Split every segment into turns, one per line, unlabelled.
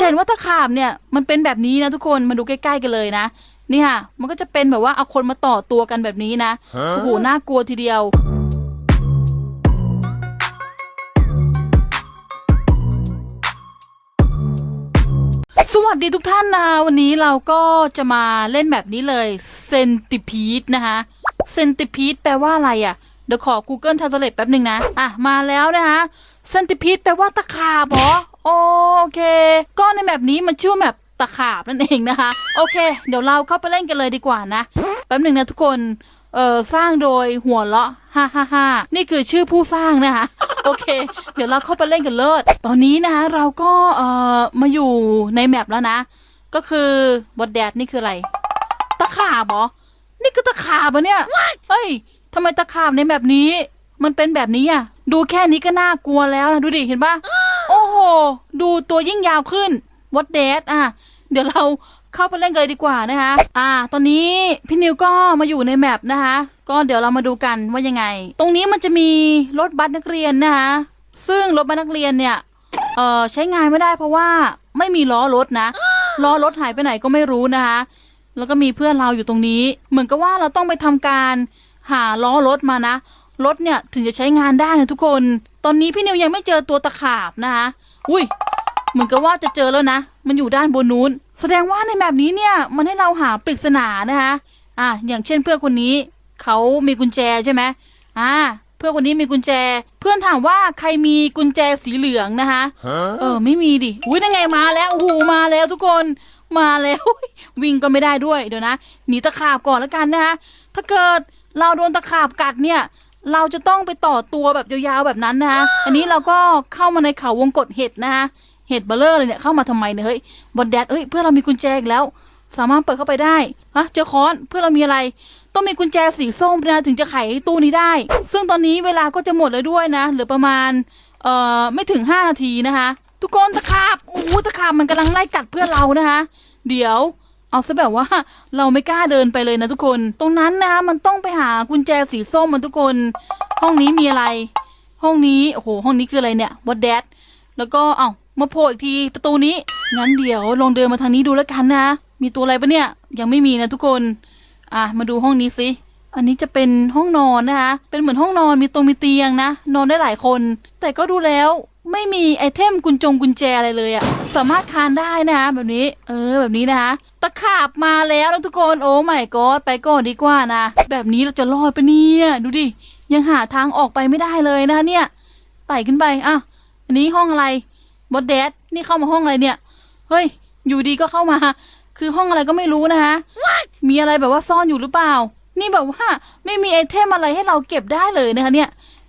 จะเห็นว่าตะขาบเนี่ยมันเป็นแบบนี้นะทุกคนมาดูใกล้ๆกันเลยนะนี่ค่ะ มันก็จะเป็นแบบว่าเอาคนมาต่อตัวกันแบบนี้นะโอ้โหน่ากลัวทีเดียวสวัสดีทุกท่านนะคะวันนี้เราก็จะมาเล่นแบบนี้เลยเซนติพีดนะคะเซนติพีดแปลว่าอะไรอะ่ะ เดี๋ยวขอ Google Translate แป๊บหนึ่งนะ อะ มาแล้วนะคะเซนติพีดแปลว่าตะขาบเหรอ โอเค ก็ในแบบนี้มันชื่อแบบตะขาบนั่นเองนะคะ โอเค เดี๋ยวเราเข้าไปเล่นกันเลยดีกว่านะแป๊บหนึ่งนะทุกคน เอ่อสร้างโดยหัวเราะฮ่าฮ่าฮ่านี่คือชื่อผู้สร้างนะคะโอเค เดี๋ยวเราเข้าไปเล่นกันเลิศตอนนี้นะคะเราก็เอ่อมาอยู่ในแมปแล้วนะ ก็คือบดแดดนี่คืออะไร ตะขาบเหรอ นี่คือตะขาบเหรอเนี่ย เฮ้ยทำไมตะขาบในแบบนี้ มันเป็นแบบนี้อะ ดูแค่นี้ก็น่ากลัวแล้วนะดูดิเห็นปะโอ้โห ดูตัวยิ่งยาวขึ้นวดแดดอะ เดี๋ยวเราเข้าไปเล่นกันเลยดีกว่านะคะ อ่า ตอนนี้พี่นิวก็มาอยู่ในแมปนะคะ ก็เดี๋ยวเรามาดูกันว่ายังไง ตรงนี้มันจะมีรถบัสนักเรียนนะคะ ซึ่งรถบัสนักเรียนเนี่ย เอ่อ ใช้งานไม่ได้เพราะว่าไม่มีล้อรถนะ ล้อรถหายไปไหนก็ไม่รู้นะคะ แล้วก็มีเพื่อนเราอยู่ตรงนี้ เหมือนกับว่าเราต้องไปทำการหาล้อรถมานะ รถเนี่ยถึงจะใช้งานได้นะทุกคน ตอนนี้พี่นิวยังไม่เจอตัวตะขาบนะคะ อุ้ยเหมือนกับว่าจะเจอแล้วนะ มันอยู่ด้านบนนู้น แสดงว่าในแบบนี้เนี่ย มันให้เราหาปริศนานะคะ อะอย่างเช่นเพื่อนคนนี้ เขามีกุญแจใช่ไหมอ่า เพื่อนคนนี้มีกุญแจ เพื่อนถามว่าใครมีกุญแจสีเหลืองนะคะ เออ ไม่มีดิ อุ้ยนั่นไงมาแล้วโอ้โหมาแล้วทุกคน มาแล้ว วิ่งก็ไม่ได้ด้วย เดี๋ยวนะ หนีตะขาบก่อนแล้วกันนะคะ ถ้าเกิดเราโดนตะขาบกัดเนี่ย เราจะต้องไปต่อตัวแบบยาวๆแบบนั้นนะคะ อันนี้เราก็เข้ามาในเขาวงกฏเห็ดนะคะ เห็ดเบลเลอร์เลยเนี่ยเข้ามาทำไมเนี่ยเฮ้ยบอดแดดเอ้ยเพื่อเรามีกุญแจอีกแล้ว สามารถเปิดเข้าไปได้ฮะเจอค้อนเพื่อเรามีอะไร ต้องมีกุญแจสีส้มนะถึงจะไขตู้นี้ได้ ซึ่งตอนนี้เวลาก็จะหมดแล้วด้วยนะเหลือประมาณเอ่อไม่ถึงห้านาทีนะคะ ทุกคนตะขาบโอ้ตะขาบมันกำลังไล่กัดเพื่อนเรานะคะ เดี๋ยว เอาซะแบบว่าเราไม่กล้าเดินไปเลยนะทุกคน ตรงนั้นนะมันต้องไปหากุญแจสีส้มมันทุกคน ห้องนี้มีอะไร ห้องนี้โอ้โหห้องนี้คืออะไรเนี่ยบอดแดดแล้วก็เอ้ามาโผล่อีกทีประตูนี้งั้นเดี๋ยวลองเดินมาทางนี้ดูแล้วกันนะ มีตัวอะไรปะเนี่ยยังไม่มีนะทุกคน อะมาดูห้องนี้สิอันนี้จะเป็นห้องนอนนะคะเป็นเหมือนห้องนอนมีตรงมีเตียงนะ นอนได้หลายคน แต่ก็ดูแล้ว ไม่มีไอเทมกุญจงกุญแจอะไรเลยอะสามารถคานได้นะคะแบบนี้ เออ แบบนี้นะคะตะขาบมาแล้วนะทุกคนโอ้ไม่กอดไปก่อนดีกว่านะแบบนี้เราจะรอดปะเนี่ยดูดิยังหาทางออกไปไม่ได้เลยนะคะเนี่ยไต่ขึ้นไปอะอันนี้ห้องอะไรบอดแดดนี่เข้ามาห้องอะไรเนี่ยเฮ้ย อยู่ดีก็เข้ามา คือห้องอะไรก็ไม่รู้นะคะมีอะไรแบบว่าซ่อนอยู่หรือเปล่า นี่แบบว่าไม่มีไอเทมอะไรให้เราเก็บได้เลยนะคะเนี่ย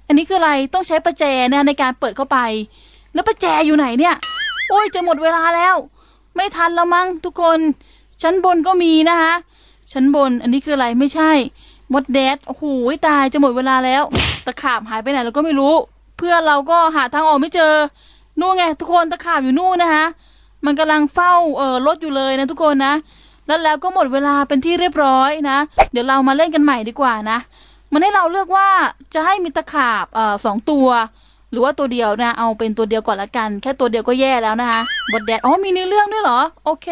อันนี้คืออะไรต้องใช้ประแจนะในการเปิดเข้าไป แล้วประแจอยู่ไหนเนี่ย โอ้ยจะหมดเวลาแล้ว ไม่ทันแล้วมั้งทุกคนชั้นบนก็มีนะคะชั้นบนอันนี้คืออะไรไม่ใช่มดแดดโอ้โหตายจะหมดเวลาแล้วตะขาบหายไปไหนเราก็ไม่รู้ เพื่อนเราก็หาทางออกไม่เจอนู่นไงทุกคนตะขาบอยู่นู่นนะคะมันกำลังเฝ้าเออรถอยู่เลยนะทุกคนนะ แล้วแล้วก็หมดเวลาเป็นที่เรียบร้อยนะ เดี๋ยวเรามาเล่นกันใหม่ดีกว่านะ มันให้เราเลือกว่าจะให้มีตะขาบเอ่อสองตัว หรือว่าตัวเดียวนะ เอาเป็นตัวเดียวก่อนละกัน แค่ตัวเดียวก็แย่แล้วนะคะบทแดดอ๋อมีในเรื่องด้วยเหรอ โอเค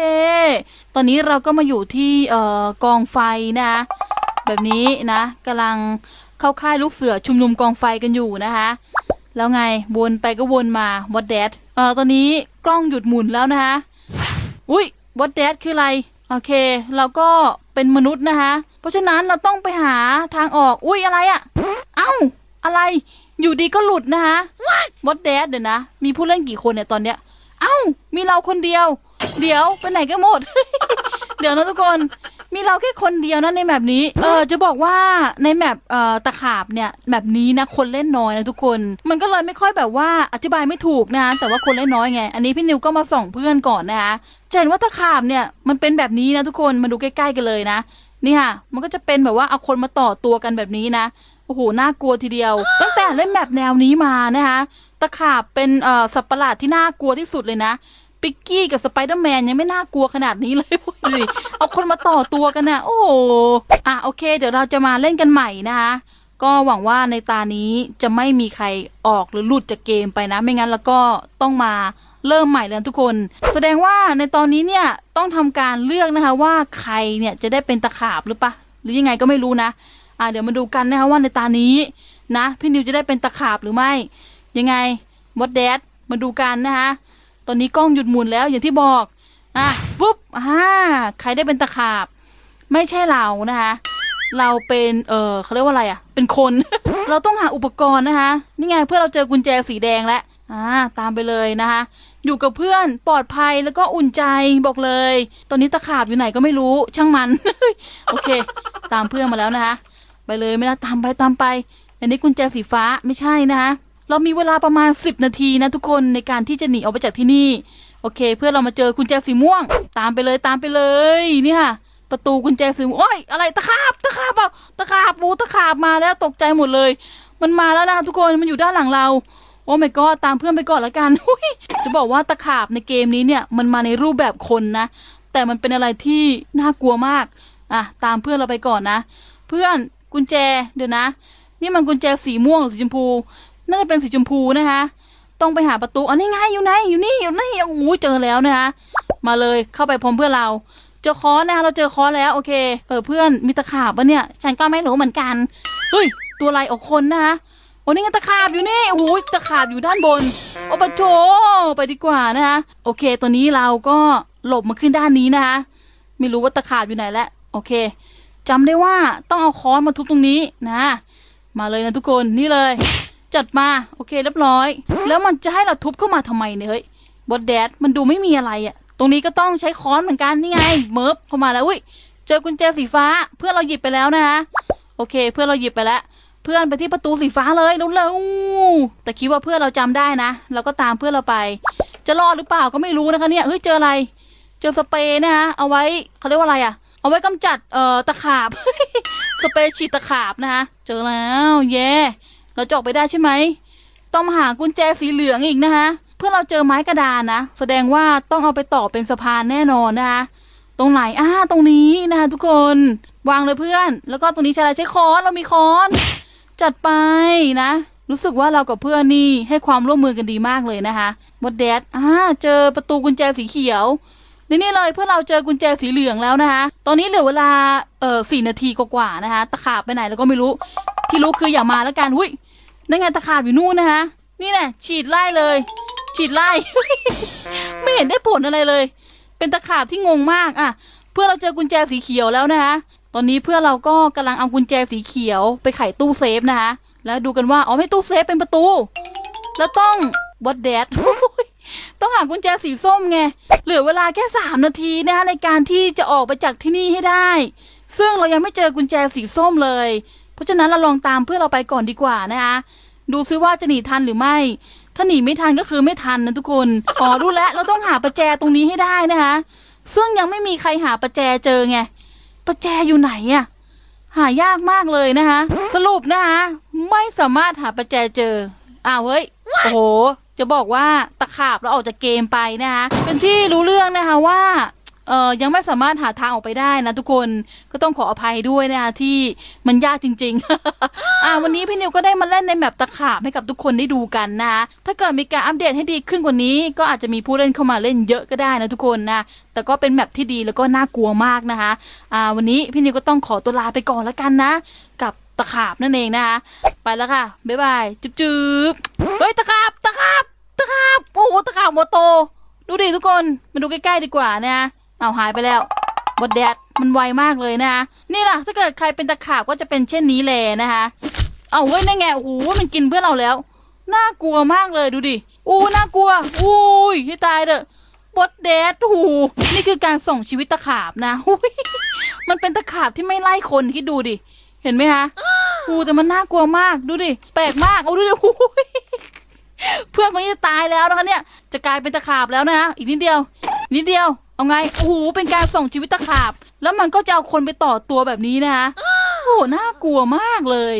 ตอนนี้เราก็มาอยู่ที่เอ่อกองไฟนะคะแบบนี้นะกำลังเข้าค่ายลูกเสือชุมนุมกองไฟกันอยู่นะคะแล้วไงวนไปก็วนมาบอดแดดเอ่อตอนนี้กล้องหยุดหมุนแล้วนะคะ อุ้ยบอดแดดคืออะไร โอเค เราก็เป็นมนุษย์นะคะ เพราะฉะนั้นเราต้องไปหาทางออก อุ้ยอะไรอะเอ้า อะไร อยู่ดีก็หลุดนะคะบอดแดดเดี๋ยวนะ มีผู้เล่นกี่คนเนี่ยตอนเนี้ย เอ้า มีเราคนเดียว เดี๋ยวไปไหนกันหมด เดี๋ยวนะทุกคน มีเราแค่คนเดียวนะในแมปนี้ เออจะบอกว่าในแมปเอ่อตะขาบเนี่ยแบบนี้นะคนเล่นน้อยนะทุกคน มันก็เลยไม่ค่อยแบบว่าอธิบายไม่ถูกนะ แต่ว่าคนเล่นน้อยไง อันนี้พี่นิวก็มาส่องเพื่อนก่อนนะคะจะเห็นว่าตะขาบเนี่ยมันเป็นแบบนี้นะทุกคน มาดูใกล้ๆกันเลยนะ นี่ค่ะ มันก็จะเป็นแบบว่าเอาคนมาต่อตัวกันแบบนี้นะ โอ้โห น่ากลัวทีเดียว ตั้งแต่เล่นแบบแนวนี้มานะคะ ตะขาบเป็นเอ่อสัตว์ประหลาดที่น่ากลัวที่สุดเลยนะ ปิกกี้กับสไปเดอร์แมนยังไม่น่ากลัวขนาดนี้เลยดูดิเอาคนมาต่อตัวกันนะโอ้โหอะโอเค เดี๋ยวเราจะมาเล่นกันใหม่นะคะก็หวังว่าในตานี้จะไม่มีใครออกหรือหลุดจากเกมไปนะ ไม่งั้นแล้วก็ต้องมา เริ่มใหม่แล้วทุกคน แสดงว่าในตอนนี้เนี่ยต้องทำการเลือกนะคะว่าใครเนี่ยจะได้เป็นตะขาบหรือปะหรือยังไงก็ไม่รู้นะอ่าเดี๋ยวมาดูกันนะคะว่าในตานี้นะพี่นิวจะได้เป็นตะขาบหรือไม่ ยังไงมดแดดมาดูกันนะคะตอนนี้กล้องหยุดหมุนแล้วอย่างที่บอกอะปุ๊บอ่าใครได้เป็นตะขาบ ไม่ใช่เรานะคะเราเป็นเออเขาเรียกว่าอะไรอะ เป็นคน เราต้องหาอุปกรณ์นะคะ นี่ไงเพื่อเราเจอกุญแจสีแดงแล้ว อ่าตามไปเลยนะคะ อยู่กับเพื่อนปลอดภัยแล้วก็อุ่นใจบอกเลย ตอนนี้ตะขาบอยู่ไหนก็ไม่รู้ช่างมัน โอเค ตามเพื่อนมาแล้วนะคะ ไปเลยไม่นะตามไปตามไป อันนี้กุญแจสีฟ้าไม่ใช่นะคะเรามีเวลาประมาณ 10 นาทีนะทุกคนในการที่จะหนีออกไปจากที่นี่ โอเค เพื่อนเรามาเจอกุญแจสีม่วง ตามไปเลยตามไปเลยเนี่ยประตูกุญแจสีม่วงโอ้ยอะไรตะขาบตะขาบเปล่าตะขาบปูตะขาบมาแล้วตกใจหมดเลย มันมาแล้วนะทุกคนมันอยู่ด้านหลังเรา อ้ไม่ก็ตามเพื่อนไปก่อนละกัน จะบอกว่าตะขาบในเกมนี้เนี่ยมันมาในรูปแบบคนนะ แต่มันเป็นอะไรที่น่ากลัวมาก อะตามเพื่อนเราไปก่อนนะ เพื่อนกุญแจเดี๋ยวนะ นี่มันกุญแจสีม่วงหรือสีชมพู น่าจะเป็นสีชมพูนะคะ ต้องไปหาประตูอ๋อนี่ไงอยู่ไหนอยู่นี่อยู่นี่โอ้โหเจอแล้วนะคะ มาเลยเข้าไปพร้อมเพื่อนเรา เจอค้อนนะคะเราเจอค้อนแล้วโอเค เออเพื่อนมีตะขาบปะเนี่ย ฉันก็ไม่รู้เหมือนกัน เฮ้ยตัวอะไรออกคนนะคะ อ้นี่ไงตะขาบอยู่นี่โอ้โหตะขาบอยู่ด้านบน โอ้ปะโถไปดีกว่านะคะโอเค ตัวนี้เราก็หลบมาขึ้นด้านนี้นะคะไม่รู้ว่าตะขาบอยู่ไหนแล้วโอเคจำได้ว่าต้องเอาค้อนมาทุบตรงนี้นะ มาเลยนะทุกคนนี่เลย จัดมาโอเคเรียบร้อย แล้วมันจะให้เราทุบเข้ามาทำไมเนี่ยเฮ้ยบอดแดดมันดูไม่มีอะไรอะตรงนี้ก็ต้องใช้ค้อนเหมือนกันนี่ไงเมิบเข้ามาแล้วอุ้ยเจอกุญแจสีฟ้าเพื่อนเราหยิบไปแล้วนะคะโอเค เพื่อนเราหยิบไปแล้ว พื่อนไปที่ประตูสีฟ้าเลยเร็วๆแต่คิดว่าเพื่อนเราจำได้นะเราก็ตามเพื่อนเราไป จะรอดหรือเปล่าก็ไม่รู้นะคะเนี่ยเฮ้ยเจออะไร เจอสเปรย์นะคะเอาไว้เขาเรียกว่าอะไรอะเอาไว้กำจัดเอ่อตะขาบ สเปรย์ฉีดตะขาบนะคะเจอแล้วเย่เราจะอกไปได้ใช่ไหมต้องมาหากุญแจสีเหลืองอีกนะคะเพื่อเราเจอไม้กระดานนะแสดงว่าต้องเอาไปต่อเป็นสะพานแน่นอนนะคะตรงไหนอ่าตรงนี้นะคะทุกคน วางเลยเพื่อน แล้วก็ตรงนี้ใช้อะไรใช้ค้อนเรามีค้อน จัดไปนะ รู้สึกว่าเรากับเพื่อนนี่ให้ความร่วมมือกันดีมากเลยนะคะบดแดดอ่าเจอประตูกุญแจสีเขียวนี่นี่เลยเพื่อเราเจอกุญแจสีเหลืองแล้วนะคะ ตอนนี้เหลือเวลาเอ่อสี่นาทีกว่าๆนะคะ ตะขาบไปไหนแล้วก็ไม่รู้ ที่รู้คืออย่ามาแล้วกันหุ้ยนั่นไงตะขาบอยู่นู่นนะคะ นี่แน่ฉีดไล่เลย ฉีดไล่ ไม่เห็นได้ผลอะไรเลย เป็นตะขาบที่งงมากอะ เพื่อเราเจอกุญแจสีเขียวแล้วนะคะ ตอนนี้เพื่อเราก็กำลังเอากุญแจสีเขียวไปไขตู้เซฟนะคะ แล้วดูกันว่า อ๋อ ไม่ตู้เซฟเป็นประตู แล้วต้องบดแดดต้องหากุญแจสีส้มไง เหลือเวลาแค่สามนาทีนะคะในการที่จะออกไปจากที่นี่ให้ได้ ซึ่งเรายังไม่เจอกุญแจสีส้มเลย เพราะฉะนั้นเราลองตามเพื่อนเราไปก่อนดีกว่านะคะดูซิว่าจะหนีทันหรือไม่ ถ้าหนีไม่ทันก็คือไม่ทันนะทุกคน อ๋อรู้แล้ว เราต้องหาประแจตรงนี้ให้ได้นะคะ ซึ่งยังไม่มีใครหาประแจเจอไง ประแจอยู่ไหนอะหายากมากเลยนะคะ สรุปนะคะไม่สามารถหาประแจเจออ้าวเฮ้ยโอ้โหจะบอกว่าตะขาบเราออกจากเกมไปนะคะเป็นที่รู้เรื่องนะคะว่า เอ่อยังไม่สามารถหาทางออกไปได้นะทุกคนก็ต้องขออภัยด้วยนะคะที่มันยากจริง ๆ อ่าวันนี้พี่นิวก็ได้มาเล่นในแมปตะขาบให้กับทุกคนได้ดูกันนะถ้าเกิดมีการอัปเดตให้ดีขึ้นกว่านี้ ก็อาจจะมีผู้เล่นเข้ามาเล่นเยอะก็ได้นะทุกคนนะแต่ก็เป็นแมปที่ดีแล้วก็น่ากลัวมากนะคะอ่าวันนี้พี่นิวก็ต้องขอตัวลาไปก่อนแล้วกันนะ กับตะขาบนั่นเองนะคะไปแล้วค่ะบ๊ายบายจุ๊บจุ๊บเฮ้ยตะขาบตะขาบตะขาบโอ้โหตะขาบโมโต ดูดิทุกคนมาดูใกล้ๆดีกว่านะ เอาหายไปแล้วบดแดดมันไวมากเลยนะคะนี่ล่ะถ้าเกิดใครเป็นตะขาบก็จะเป็นเช่นนี้แหละนะคะเอาเฮ้ยนั่นไงโอ้โหมันกินเพื่อนเราแล้ว น่ากลัวมากเลยดูดิอู้น่ากลัวอุ้ยให้ตายเถอบดแดดโอ้โหนี่คือการส่งชีวิตตะขาบนะอุ้ยมันเป็นตะขาบที่ไม่ไล่คนคิดดูดิเห็นไหมคะโอ้แต่มันน่ากลัวมากดูดิแปลกมากโอ้ดูดิโอ้ยเพื่อนคนนี้จะตายแล้วนะคะเนี่ย จะกลายเป็นตะขาบแล้วนะอีกนิดเดียว นิดเดียว เอาไง โอ้โห เป็นการส่งชีวิตตะขาบ แล้วมันก็จะเอาคนไปต่อตัวแบบนี้นะคะโอ้โห น่ากลัวมากเลย